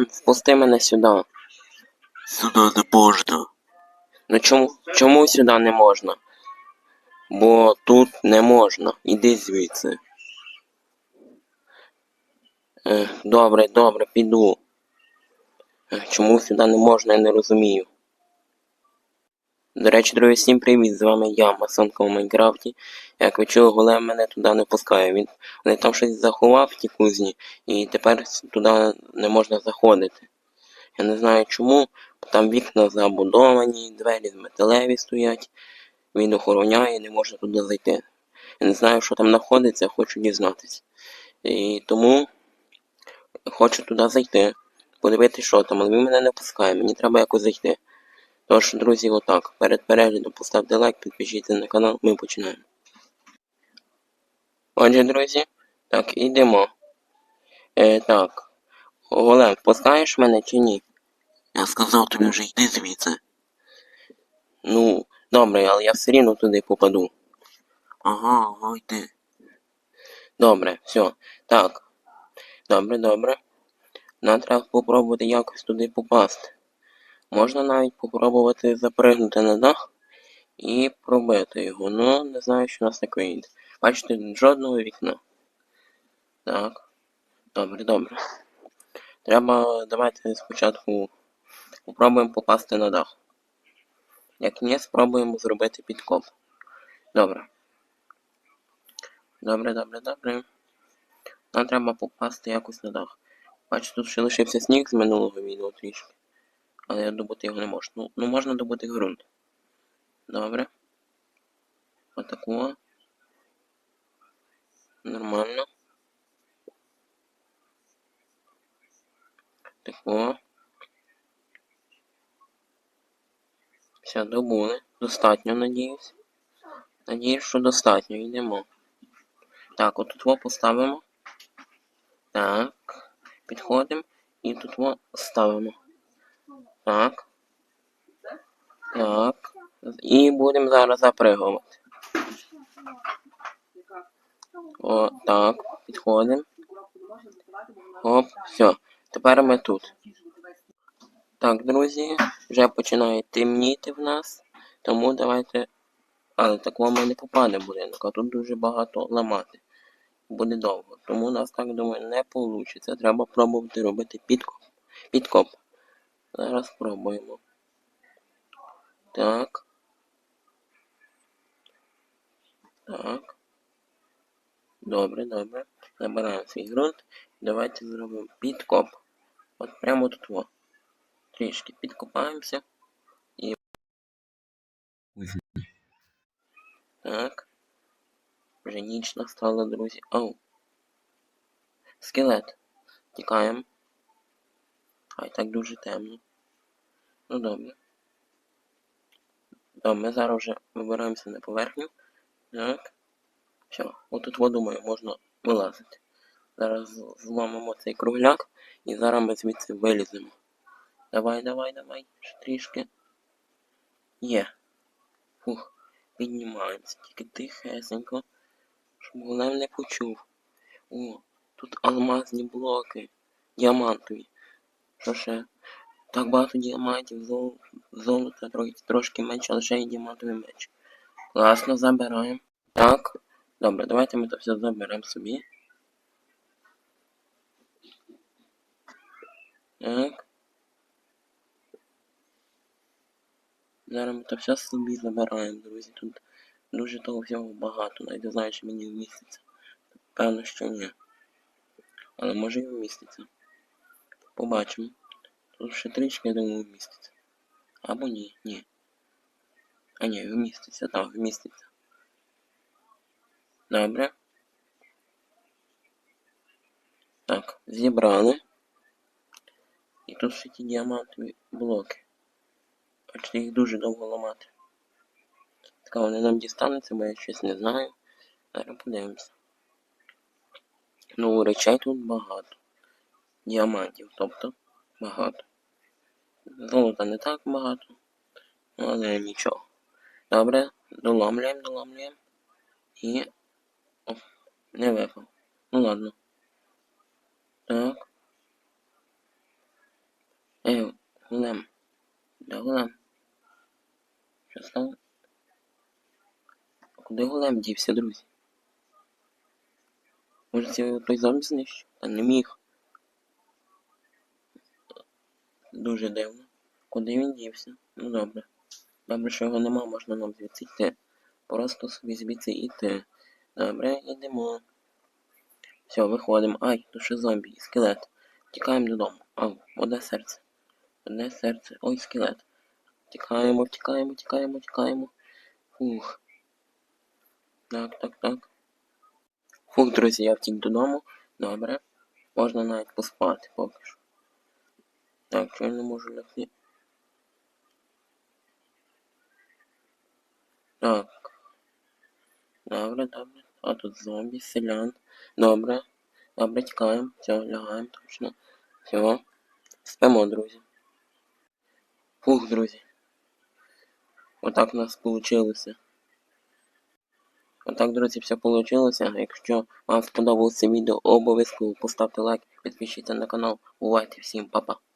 Голем, впусти мене сюди. Сюди не можна. Ну чому, чому сюди не можна? Бо тут не можна. Іди звідси. Е, добре, добре, піду. Е, чому сюди не можна, я не розумію. До речі, друзі, всім привіт! З вами я, Масонка у Майнкрафті. Як ви чули, голем мене туди не пускає. Він вони там щось заховав в ті кузні, і тепер туди не можна заходити. Я не знаю чому, там вікна забудовані, двері з металеві стоять. Він охороняє, не може туди зайти. Я не знаю, що там знаходиться, хочу дізнатися. І тому хочу туди зайти, подивитися, що там, але він мене не пускає, мені треба якось зайти. Тож, друзі, отак. Перед переглядом поставте лайк, підпишіться на канал, ми починаємо. Отже, друзі, так, ідемо. Е, так. Голем, пускаєш мене чи ні? Я сказав тобі вже йди звідси. Ну, добре, але я все рівно туди попаду. Ага, ага, йди. Добре, все. Так. Добре, добре. Нам треба попробувати якось туди попасти. Можна навіть попробувати запригнути на дах і пробити його. Ну, не знаю, що у нас так вийде. Бачите, жодного вікна. Так. Добре, добре. Треба давайте спочатку попробуємо попасти на дах. Як ні, спробуємо зробити підкоп. Добре. Добре, добре, добре. Нам треба попасти якось на дах. Бачу, тут ще лишився сніг з минулого відео трішки. Але я добути його не можу. Ну, ну можна добути ґрунт. Добре. Отако. Нормально. Тако. Все, добули. Достатньо, надіюсь. Надіюсь, що достатньо. Йдемо. Так, отут во поставимо. Так. Підходимо. І тут во ставимо. Так. Так. І будемо зараз запригувати. О, так. Підходимо. Оп, все. Тепер ми тут. Так, друзі, вже починає темніти в нас. Тому давайте. Але такого ми не попаде будинок, а тут дуже багато ламати. Буде довго. Тому у нас так думаю не вийде. Треба пробувати робити підкоп. Підкоп. Зараз спробуємо. Так. Так. Добре, добре. Набираємо свій ґрунт. Давайте зробимо підкоп. От прямо тут во. Трішки підкопаємося. І. Так. Вже ніч настала, друзі. Оу. Скелет. Тікаємо. Ай, так дуже темно. Ну добре. Добре, ми зараз вже вибираємося на поверхню. Так. Все, отут вот, думаю, можна вилазити. Зараз зламимо цей кругляк і зараз ми звідси виліземо. Давай, давай, давай, трішки. Є. Фух, піднімаємося. Тільки тихесенько, щоб голем не почув. О, тут алмазні блоки. Діамантові. Що ще? Так багато діамантів, зол... золота трохи, трошки менше, але ще й діамантовий меч. Класно, забираємо. Так. Добре, давайте ми це все заберемо собі. Так. Зараз ми це все собі забираємо, друзі. Тут дуже того всього багато. Навіть не знаю, чи мені вміститься. Певно, що ні. Але може і вміститься. Побачимо. Тут ще трішки, я думаю, вміститься. Або ні, ні. А ні, вміститься, так, вміститься. Добре. Так, зібрали. І тут ще ті діамантові блоки. Бачите, їх дуже довго ламати. Така вони нам дістануться, бо я щось не знаю. Зараз подивимося. Ну, речей тут багато. Діамантів, тобто багато. Золота не так багато. Ну, але нічого. Добре, доламлюємо, доламлюємо. І... О, не випав. Ну ладно. Так. Ей, Гулем. Де Гулем? Що стало? Куди Гулем дівся, друзі? Може це той зомбі знищив? Та не міг. Дуже дивно. Куди він дівся? Ну добре. Добре, що його нема, можна нам звідси йти. Просто собі звідси йти. Добре, йдемо. Все, виходимо. Ай, тут ще зомбі і скелет. Тікаємо додому. Ау, одне серце. Одне серце. Ой, скелет. Тікаємо, тікаємо, тікаємо, тікаємо. Фух. Так, так, так. Фух, друзі, я втік додому. Добре. Можна навіть поспати поки що. Так, що я не можу лягти? Так. Добре, добре. А тут зомбі, селян. Добре. Добре, тікаємо. Все, лягаємо точно. Все. Спимо, друзі. Фух, друзі. Отак у нас вийшло. Отак, друзі, все вийшло. Якщо вам сподобалося відео, обов'язково поставте лайк, підпишіться на канал. Бувайте всім, па-па.